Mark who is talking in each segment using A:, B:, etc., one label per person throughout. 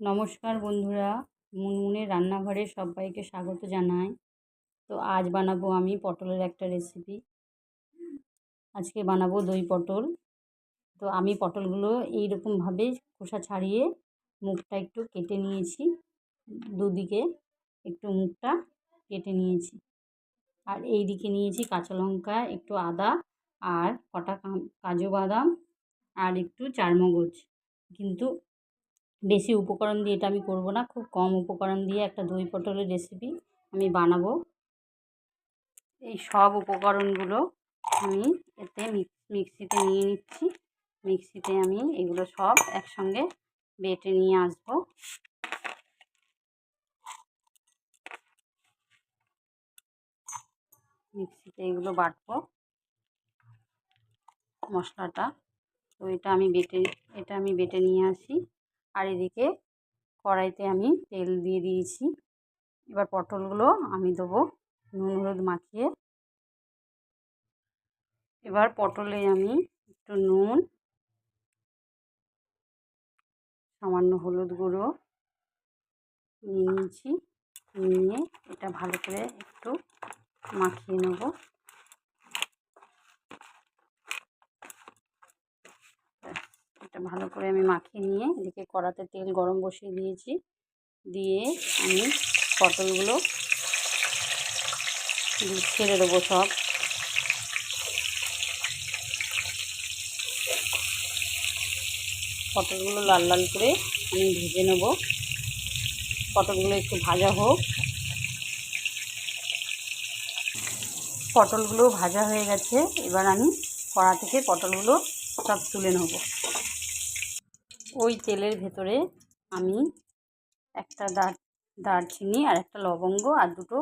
A: নমস্কার বন্ধুরা, মুনমুনের রান্নাঘরে সবাইকে স্বাগত জানাই। তো আজ বানাবো আমি পটলের একটা রেসিপি আজকে বানাবো দই পটল। তো আমি পটলগুলো এইরকমভাবে খোসা ছাড়িয়ে মুখটা একটু কেটে নিয়েছি। দুদিকে একটু মুখটা কেটে নিয়েছি। আর এই দিকে নিয়েছি কাঁচা লঙ্কা, একটু আদা আর কটা কাজু বাদাম আর একটু চারমগজ। কিন্তু বেশি উপকরণ দিয়ে এটা আমি করব না, খুব কম উপকরণ দিয়ে একটা দই পটলের রেসিপি আমি বানাবো। এই সব উপকরণগুলো আমি এতে মিক্সিতে নিয়ে নিচ্ছি। মিক্সিতে আমি এগুলো সব একসঙ্গে বেটে নিয়ে আসব। মিক্সিতে এগুলো বাটবো। মশলাটা, তো এটা আমি বেটে, এটা আমি বেটে নিয়ে আসি। আর এদিকে কড়াইতে আমি তেল দিয়ে দিয়েছি। এবার পটলগুলো আমি দেবো নুন হলুদ মাখিয়ে। এবার পটলে আমি একটু নুন, সামান্য হলুদ গুঁড়ো নিয়ে নিয়েছি। নিয়ে এটা ভালো করে একটু মাখিয়ে নেব এটা ভালো করে আমি মাখিয়ে নিয়ে এদিকে কড়াতে তেল গরম বসিয়ে দিয়েছি। দিয়ে আমি পটলগুলো ছেড়ে দেবো সব। পটলগুলো লাল লাল করে আমি ভেজে নেব। পটলগুলো একটু ভাজা হোক। পটলগুলো ভাজা হয়ে গেছে। এবার আমি কড়া থেকে পটলগুলো সব তুলে নেব। ওই তেলের ভেতরে আমি একটা দার দারচিনি আর একটা লবঙ্গ আর দুটো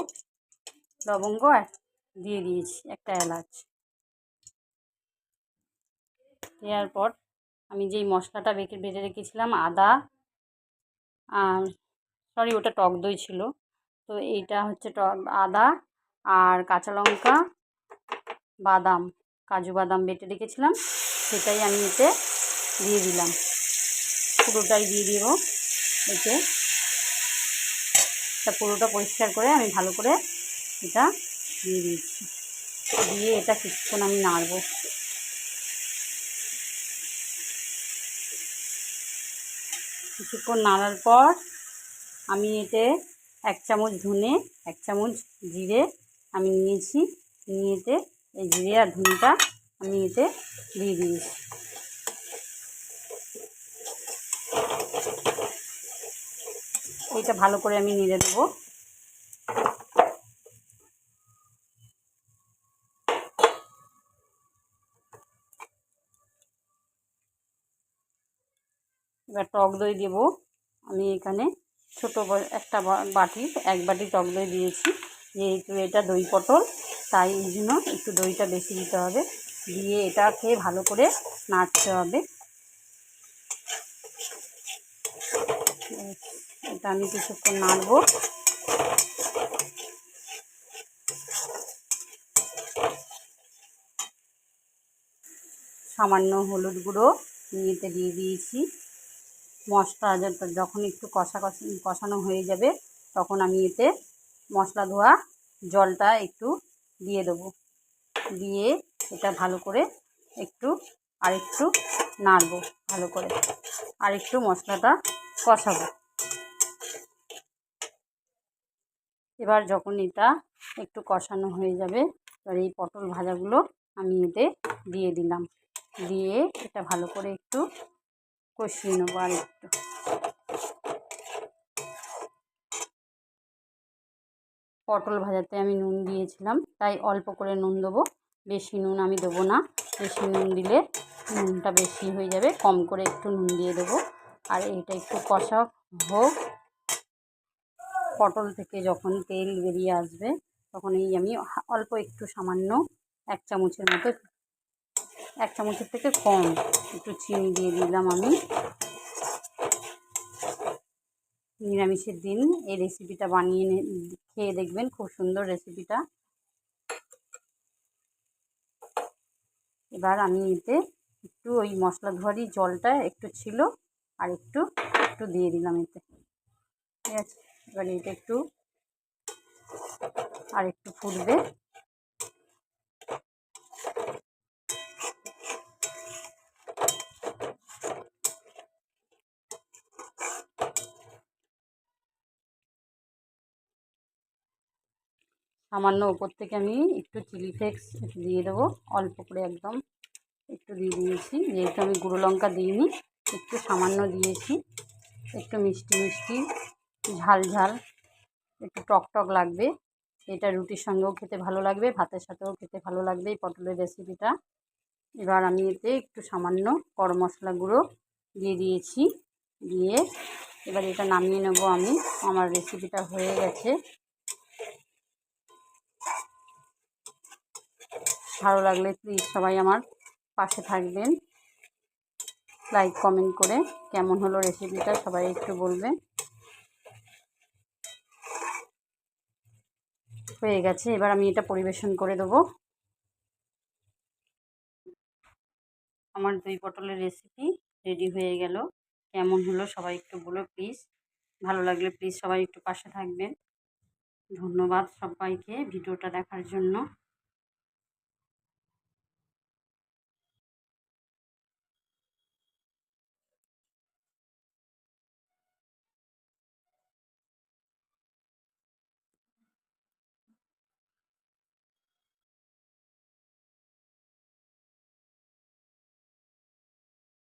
A: লবঙ্গ দিয়ে দিয়েছি, একটা এলাচ। দেওয়ার পর আমি যেই মশলাটা বেটে বেটে রেখেছিলাম, আদা আর সরি, ওটা টক দই ছিল। তো এইটা হচ্ছে টক, আদা আর কাঁচা লঙ্কা, বাদাম, কাজু বাদাম বেটে রেখেছিলাম, সেটাই আমি এতে দিয়ে দিলাম। পুরোটাই দিয়ে দিব। এতে এটা পুরোটা পরিষ্কার করে আমি ভালো করে এটা দিয়ে দিচ্ছি। দিয়ে এটা কিছুক্ষণ আমি নাড়ব। কিছুক্ষণ নাড়ার পর আমি এতে এক চামচ ধনে, এক চামচ জিরে আমি নিয়েছি। নিয়ে এতে এই জিরে আর ধনেটা আমি এতে দিয়ে দিয়েছি। এইটা ভালো করে আমি নেড়ে দেবো। এবার টক দই দেব। আমি এখানে ছোটো একটা বাটি, এক বাটি টক দই দিয়েছি। যেহেতু এটা দই পটল, তাই জন্য একটু দইটা বেশি দিতে হবে। দিয়ে এটাকে ভালো করে নাড়তে হবে। এটা আমি কিছুক্ষণ নাড়বো। সামান্য হলুদ গুঁড়ো নিয়েতে দিয়ে দিয়েছি। মশলা যখন একটু কষা, কষানো হয়ে যাবে, তখন আমি এতে মশলা ধোয়া জলটা একটু দিয়ে দেবো। দিয়ে এটা ভালো করে একটু আরেকটু নাড়বো, ভালো করে। আরেকটু মশলাটা কষাবো। এবার যখন এটা একটু কষানো হয়ে যাবে, এবার এই পটল ভাজাগুলো আমি এতে দিয়ে দিলাম। দিয়ে এটা ভালো করে একটু কষিয়ে নেব আর একটু। পটল ভাজাতে আমি নুন দিয়েছিলাম, তাই অল্প করে নুন দেবো। বেশি নুন আমি দেবো না, বেশি নুন দিলে নুনটা বেশি হয়ে যাবে, কম করে একটু নুন দিয়ে দেবো। আর এটা একটু কষা হোক পটল থেকে যখন তেল বেরিয়ে আসবে, তখন এই আমি অল্প একটু সামান্য এক চামচের মতো, এক চামচের থেকে কম একটু চিনি দিয়ে দিলাম আমি। নিরামিষের দিন এই রেসিপিটা বানিয়ে খেয়ে দেখবেন খুব সুন্দর রেসিপিটা এবার আমি এতে একটু ওই মশলা ধোয়ারি জলটা একটু ছিল, আর একটু একটু দিয়ে দিলাম এতে। ঠিক আছে? এবার এটা একটু আর একটু ফুটবে সামান্য ওপর থেকে আমি একটু চিলি ফ্লেক্স দিয়ে দেবো, অল্প করে একদম একটু দিয়ে দিয়েছি। যেহেতু আমি গুঁড়ো লঙ্কা দিইনি, একটু সামান্য দিয়েছি, একটু মিষ্টি মিষ্টি। ঝাল ঝাল, একটু টক টক লাগবে। এটা রুটির সঙ্গেও খেতে ভালো লাগবে, ভাতের সাথেও খেতে ভালো লাগবে এই পটলের রেসিপিটা এবার আমি এতে একটু সামান্য গরম মশলা গুঁড়ো দিয়ে দিয়েছি। দিয়ে এবার এটা নামিয়ে নেব আমি। আমার রেসিপিটা হয়ে গেছে। ভালো লাগলে প্লিজ সবাই আমার পাশে থাকবেন। লাইক কমেন্ট করে কেমন হলো রেসিপিটা সবাই একটু বলবেন হয়ে গেছে, এবার আমি এটা পরিবেশন করে দেব। আমার দই পটলের রেসিপি রেডি হয়ে গেল। কেমন হলো সবাই একটু বলো প্লিজ ভালো লাগলে প্লিজ সবাই একটু পাশে থাকবেন। ধন্যবাদ সবাইকে ভিডিওটা দেখার জন্য।